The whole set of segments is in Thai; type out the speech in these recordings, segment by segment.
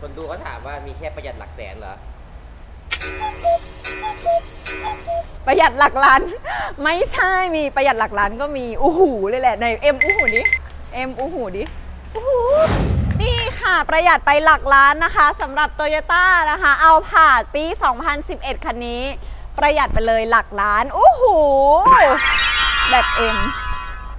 คนดูเขาถามว่ามีแค่ประหยัดหลักแสนเหรอ ประหยัดหลักล้าน ไม่ใช่มีประหยัดหลักล้านก็มีอู้หูเลยแหละในเอ็มอู้หูดิเอ็มอู้หูดิอู้หูนี่ค่ะประหยัดไปหลักล้านนะคะสำหรับโตโยต้านะคะเอาผาดปี 2011 คันนี้ ประหยัดไปเลยหลักล้านอู้หูแบบเอ็ม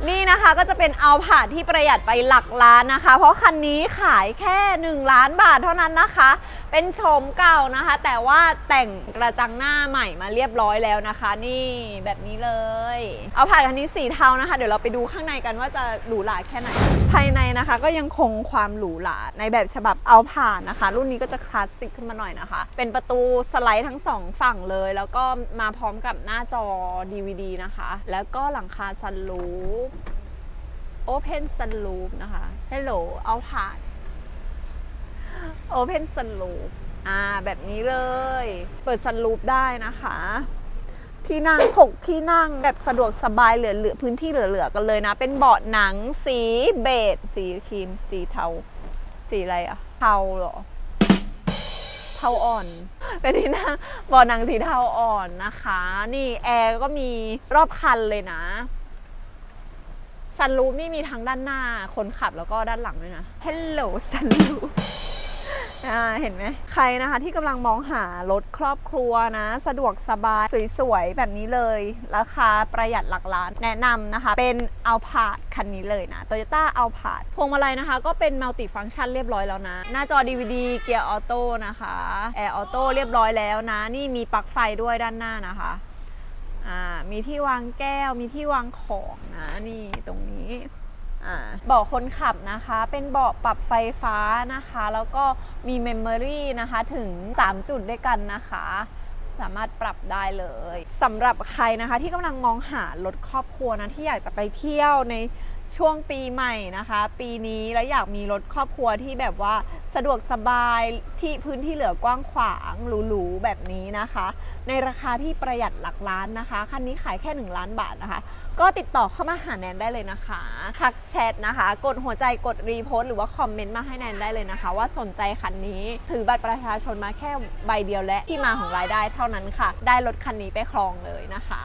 นี่นะคะก็จะเป็นเอาผาดที่ประหยัดไปหลักล้านนะคะ เพราะคันนี้ขายแค่ 1 ล้านบาทเท่านั้นนะคะ เป็นโฉมเก่านะคะ แต่ว่าแต่งกระจังหน้าใหม่มาเรียบร้อยแล้วนะคะ นี่แบบนี้เลย เอาผาดคันนี้สีเทานะคะ เดี๋ยวเราไปดูข้างในกันว่าจะหรูหราแค่ไหน ภายในนะคะ ก็ยังคงความหรูหราในแบบฉบับเอาผ่านนะคะ รุ่นนี้ก็จะคลาสสิกขึ้นมาหน่อยนะคะ เป็นประตูสไลด์ทั้งสองฝั่งเลย แล้วก็มาพร้อมกับหน้าจอ DVD นะคะ แล้วก็หลังคาซันรู Open Sunroof นะคะ Hello เอาผ่าน Open Sunroof อ่าแบบนี้เลย เปิด Sunroof ได้นะคะ ที่นั่งหกที่นั่งแบบสะดวกสบายเหลือเหลือพื้นที่เหลือๆกันเลยนะ เป็นเบาะหนังสีเบจสีครีม สีเทา สีอะไรอะเทาเหรอเทาอ่อน เป็นที่นั่งเบาะหนังสีเทาอ่อนนะคะ นี่แอร์ก็มีรอบคันเลยนะ ซันรูฟนี่มีทั้งด้านหน้าคนขับแล้วก็ด้านหลังด้วยนะ Hello ซันรูฟเห็นไหมใครนะคะที่กำลังมองหารถครอบครัวนะ สะดวกสบาย สวยๆ แบบนี้เลย ราคาประหยัดหลักล้านแนะนำนะคะ เป็นเอาผาดคันนี้เลยนะ Toyota เอาผาดพวงมาลัยนะคะ ก็เป็นมัลติฟัง c t ชันเรียบร้อยแล้วนะ หน้าจอ DVD เกียร์ออโต้นะคะแอร์ออโต้เรียบร้อยแล้วนะ นี่มีปลั๊กไฟด้วยด้านหน้านะคะ อ่ามีที่วางแก้วมีที่วางของนะนี่ตรงนี้เบาะคนขับนะคะ เป็นเบาะปรับไฟฟ้านะคะ แล้วก็มีเมมโมรี่นะคะถึง 3 จุดด้วยกันนะคะ สามารถปรับได้เลยสำหรับใครนะคะที่กำลังมองหารถครอบครัวนะที่อยากจะไปเที่ยวในช่วงปีใหม่นะคะ ปีนี้แล้วอยากมีรถครอบครัวที่แบบว่า สะดวกสบายที่พื้นที่เหลือกว้างขวางหรูๆแบบนี้นะคะ ในราคาที่ประหยัดหลักล้านนะคะ คันนี้ขายแค่ 1 ล้านบาทนะคะ ก็ติดต่อเข้ามาหาแนนได้เลยนะคะทักแชทนะคะ กดหัวใจกดรีโพสต์หรือว่าคอมเมนต์มาให้แนนได้เลยนะคะ ว่าสนใจคันนี้ถือบัตรประชาชนมาแค่ใบเดียวและที่มาของรายได้เท่านั้นค่ะ ได้รถคันนี้ไปครองเลยนะคะ